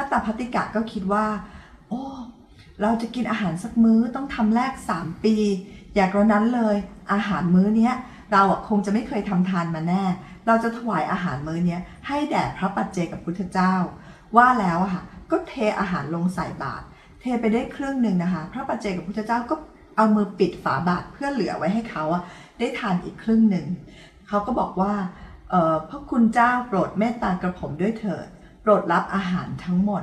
พัตตาพัตติกะก็คิดว่า โอ้เราจะกินอาหารสักมื้อต้องทำแรก 3 ปี อย่ากระนั้นเลยอาหารมื้อเนี้ยเราคงจะไม่เคยทำทานมาแน่ เราจะถวายอาหารมื้อเนี้ยให้แด่พระปัจเจกับพุทธเจ้า ว่าแล้วอะค่ะก็เทอาหารลงใส่บาตรเทไปได้ครึ่งหนึ่งนะคะ พระปัจเจกับพุทธเจ้าก็เอามือปิดฝาบาตรเพื่อเหลือไว้ให้เขาอะได้ทานอีกครึ่งหนึ่งเขาก็บอกว่าพระคุณเจ้าโปรดเมตตากระผมด้วยเถิด โปรดรับอาหารทั้งหมด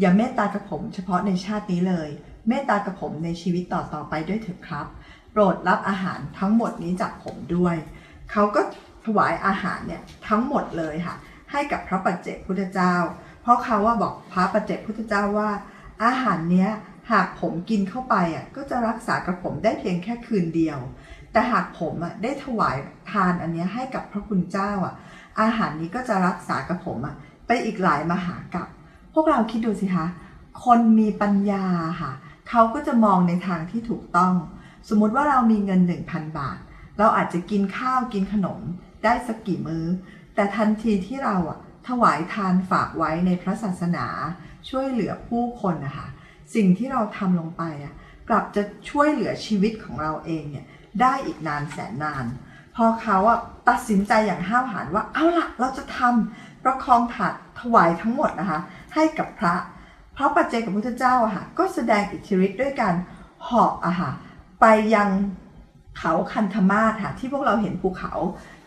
อย่าเมตตากระผมเฉพาะในชาตินี้เลย เมตตากระผมในชีวิตต่อๆไปด้วยเถิดครับ โปรดรับอาหารทั้งหมดนี้จากผมด้วย เขาก็ถวายอาหารเนี่ยทั้งหมดเลยค่ะ ให้กับพระปัจเจกพุทธเจ้า เพราะเขาว่าบอกพระปัจเจกพุทธเจ้าว่า อาหารเนี้ยหากผมกินเข้าไปอะก็จะรักษากระผมได้เพียงแค่คืนเดียว แต่หากผมอะได้ถวายทานอันนี้ให้กับพระคุณเจ้าอะ อาหารนี้ก็จะรักษากระผมอะ ไปอีกหลายมหากรัปพวกเราคิดดูสิคะคนมีปัญญาค่ะ เขาก็จะมองในทางที่ถูกต้อง สมมุติว่าเรามีเงิน 1,000 บาท เราอาจจะกินข้าวกินขนม ได้สักกี่มื้อ แต่ทันทีที่เราอะถวายทานฝากไว้ในพระศาสนา ช่วยเหลือผู้คนนะคะสิ่งที่เราทำลงไปอะกลับจะช่วยเหลือชีวิตของเราเองเนี่ยได้อีกนานแสนนาน พอเขาอะตัดสินใจอย่างห้าวหาญว่าเอาละเราจะทำ ประคองถาดถวายทั้งหมดนะคะ ให้กับพระ พระปัจเจกับพุทธเจ้าอะค่ะก็แสดงอิทธิฤทธิ์ด้วยการเหาะอะค่ะไปยังเขาคันธมาศค่ะที่พวกเราเห็นภูเขา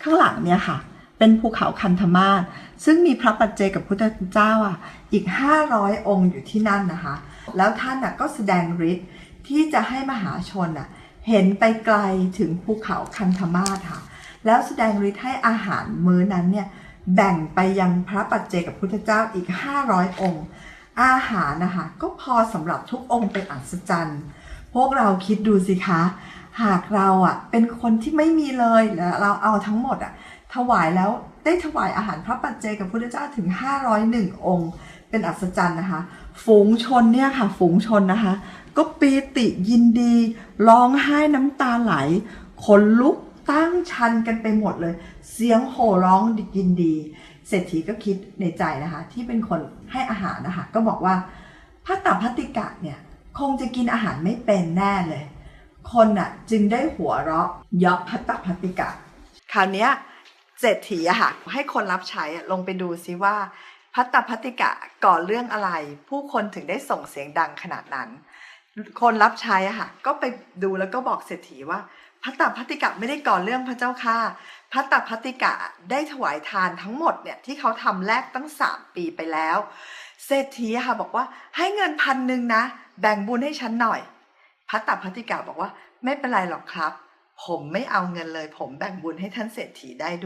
ข้างหลังเนี่ยค่ะ เป็นภูเขาคันธมาศซึ่งมีพระปัจเจกับพุทธเจ้าอะอีก 500 องค์อยู่ที่นั่นนะคะ แล้วท่านก็แสดงฤทธิ์ที่จะให้มหาชนอะเห็นไปไกลถึงภูเขาคันธมาศค่ะ แล้วแสดงฤทธิ์ให้อาหารมื้อนั้นเนี่ย แบ่งไปยังพระปัจเจกับพุทธเจ้าอีก 500 องค์ อาหารนะคะก็พอสำหรับทุกองค์เป็นอัศจรรย์พวกเราคิดดูสิคะ หากเราอะเป็นคนที่ไม่มีเลยแล้วเราเอาทั้งหมดอะถวายแล้วได้ถวายอาหารพระปัจเจกับพุทธเจ้าถึง 501 องค์ เป็นอัศจรรย์นะคะ ฝูงชนเนี่ยค่ะ ฝูงชนนะคะ ก็ปีติยินดี ร้องไห้น้ำตาไหลขนลุก ตั้งชันกันไปหมดเลย เสียงโห่ร้องยินดี เศรษฐีก็คิดในใจนะคะ ที่เป็นคนให้อาหารนะคะ ก็บอกว่าพระตาพัติกะเนี่ยคงจะกินอาหารไม่เป็นแน่เลย คนน่ะจึงได้หัวเราะเยาะพัตตพัติกะ คราวนี้เศรษฐีอะค่ะให้คนรับใช้ลงไปดูซิว่าพัตตพัตติกะก่อเรื่องอะไร ผู้คนถึงได้ส่งเสียงดังขนาดนั้น คนรับใช้อะค่ะก็ไปดูแล้วก็บอกเศรษฐีว่า พัตตพัตติกะไม่ได้ก่อเรื่องพระเจ้าค่ะพัตตพัตติกะได้ถวายทานทั้งหมดเนี่ยที่เขาทำแลกตั้งสามปีไปแล้ว เศรษฐีค่ะบอกว่าให้เงินพันหนึ่งนะ แบ่งบุญให้ฉันหน่อยพัตตพัตติกะบอกว่าไม่เป็นไรหรอกครับ ผมไม่เอาเงินเลย ผมแบ่งบุญให้ท่านเศรษฐีได้ด้วย